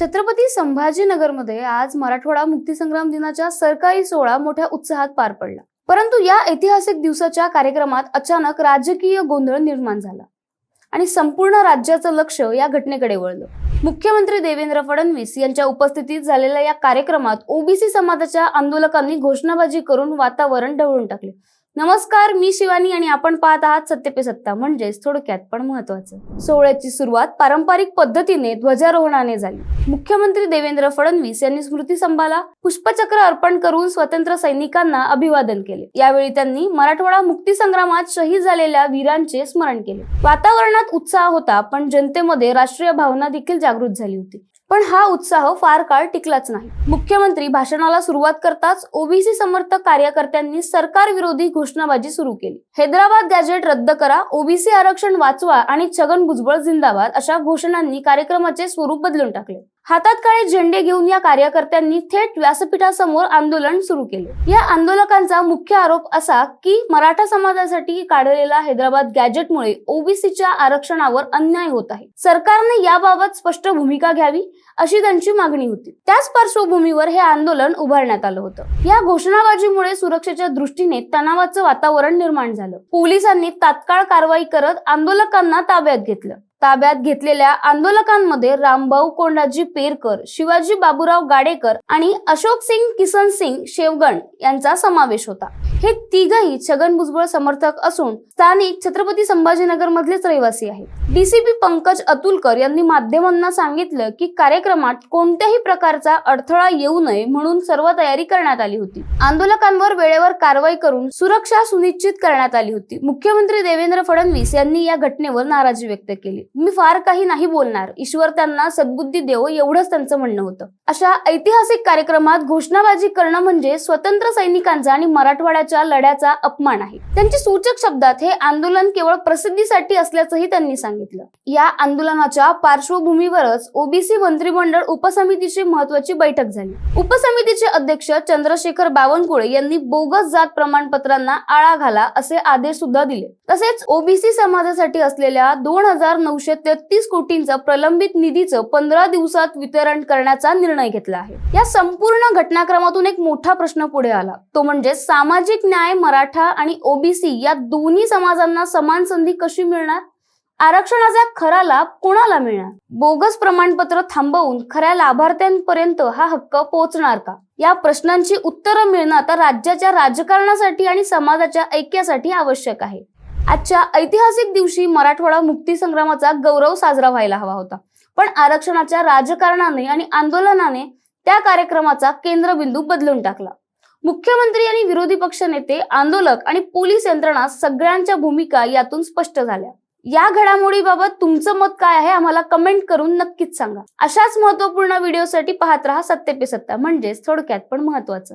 छत्रपती संभाजीनगरमध्ये आज मराठवाडा मुक्तीसंग्राम दिनाच्या सरकारी सोहळा मोठ्या उत्साहात पार पडला. परंतु या ऐतिहासिक दिवसाच्या कार्यक्रमात अचानक राजकीय गोंधळ निर्माण झाला आणि संपूर्ण राज्याचं लक्ष या घटनेकडे वळलं. मुख्यमंत्री देवेंद्र फडणवीस यांच्या उपस्थितीत झालेल्या या कार्यक्रमात ओबीसी समाजाच्या आंदोलकांनी घोषणाबाजी करून वातावरण ढवळून टाकले. नमस्कार मी शिवानी आणि आपण पाहत आहात सत्य पे सत्ता. म्हणजेच थोडक्यात पण महत्वाचं सोहळ्याची सुरुवात पारंपरिक पद्धतीने ध्वजारोहणाने झाली. मुख्यमंत्री देवेंद्र फडणवीस यांनी स्मृती स्तंभाला पुष्पचक्र अर्पण करून स्वतंत्र सैनिकांना अभिवादन केले. यावेळी त्यांनी मराठवाडा मुक्ती संग्रामात शहीद झालेल्या वीरांचे स्मरण केले. वातावरणात उत्साह होता पण जनतेमध्ये राष्ट्रीय भावना देखील जागृत झाली होती. पण हा उत्साह फार काळ टिकलाच नाही. मुख्यमंत्री भाषणाला सुरुवात करताच ओबीसी समर्थक कार्यकर्त्यांनी सरकार विरोधी घोषणाबाजी सुरू केली. हैदराबाद गॅजेट रद्द करा ओबीसी आरक्षण वाचवा आणि छगन भुजबळ जिंदाबाद अशा घोषणांनी कार्यक्रमाचे स्वरूप बदलून टाकले. हातात काळे झेंडे घेऊन या कार्यकर्त्यांनी थेट व्यासपीठासमोर आंदोलन सुरू केले. या आंदोलकांचा मुख्य आरोप असा की मराठा समाजासाठी काढलेला हैदराबाद गॅजेटमुळे ओबीसीच्या आरक्षणावर अन्याय होत आहे. सरकारने याबाबत स्पष्ट भूमिका घ्यावी अशी त्यांची मागणी होती. त्याच पार्श्वभूमीवर हे आंदोलन उभारण्यात आलं होतं. या घोषणाबाजीमुळे सुरक्षेच्या दृष्टीने तणावाचं वातावरण निर्माण झालं. पोलिसांनी तात्काळ कारवाई करत आंदोलकांना ताब्यात घेतलं. ताब्यात घेतलेल्या आंदोलकांमध्ये रामभाऊ कोंडाजी पेरकर शिवाजी बाबूराव गाडेकर आणि अशोक सिंग किसन सिंग शेवगण यांचा समावेश होता. हे तिघही छगन भुजबळ समर्थक असून स्थानिक छत्रपती संभाजीनगर मधलेच रहिवासी आहेत. डीसीपी पंकज अतुलकर यांनी माध्यमांना सांगितलं की कार्यक्रमात कोणत्याही प्रकारचा अडथळा येऊ नये म्हणून सर्व तयारी करण्यात आली होती. आंदोलकांवर वेळेवर कारवाई करून सुरक्षा सुनिश्चित करण्यात आली होती. मुख्यमंत्री देवेंद्र फडणवीस यांनी या घटनेवर नाराजी व्यक्त केली. मी फार काही नाही बोलणार. ईश्वर त्यांना सद्बुद्धी देव एवढंच त्यांचं म्हणणं होतं. अशा ऐतिहासिक कार्यक्रमात घोषणाबाजी करणं म्हणजे स्वतंत्र सैनिकांचा आणि मराठवाड्याच्या लढ्याचा अपमान आहे. त्यांची सूचक शब्दात हे आंदोलन केवळ प्रसिद्धीसाठी असल्याचंही त्यांनी सांगितलं. या आंदोलनाच्या पार्श्वभूमीवरच ओबीसी मंत्रिमंडळ उपसमितीची महत्वाची बैठक झाली. उपसमितीचे अध्यक्ष चंद्रशेखर बावनकुळे यांनी बोगस जात प्रमाणपत्रांना आळा घाला असे आदेश सुद्धा दिले. तसेच ओबीसी समाजासाठी असलेल्या दोन हजार नऊशे तेहतीस कोटींचं प्रलंबित निधीचं पंधरा दिवसात वितरण करण्याचा निर्णय घेतला आहे. या संपूर्ण घटनाक्रमातून एक मोठा प्रश्न पुढे आला. तो म्हणजे सामाजिक न्याय मराठा आणि ओबीसी या दोन्ही समाजांना समान संधी कशी मिळणार? आरक्षणाचा खरा लाभ कोणाला मिळणार? बोगस प्रमाणपत्र थांबवून खऱ्या लाभार्थ्यांपर्यंत हा हक्क पोहोचणार का? या प्रश्नांची उत्तरं मिळणं आता राज्याच्या राजकारणासाठी आणि समाजाच्या ऐक्यासाठी आवश्यक आहे. आजच्या ऐतिहासिक दिवशी मराठवाडा मुक्ती संग्रामाचा गौरव साजरा व्हायला हवा होता. पण आरक्षणाच्या राजकारणाने आणि आंदोलनाने त्या कार्यक्रमाचा केंद्रबिंदू बदलून टाकला. मुख्यमंत्री आणि विरोधी पक्ष नेते आंदोलक आणि पोलीस यंत्रणा सगळ्यांच्या भूमिका यातून स्पष्ट झाल्या. या घडामोडीबाबत तुमचं मत काय आहे आम्हाला कमेंट करून नक्कीच सांगा. अशाच महत्त्वपूर्ण व्हिडिओसाठी पाहत राहा सत्य पे सत्ता म्हणजेच थोडक्यात पण महत्वाचं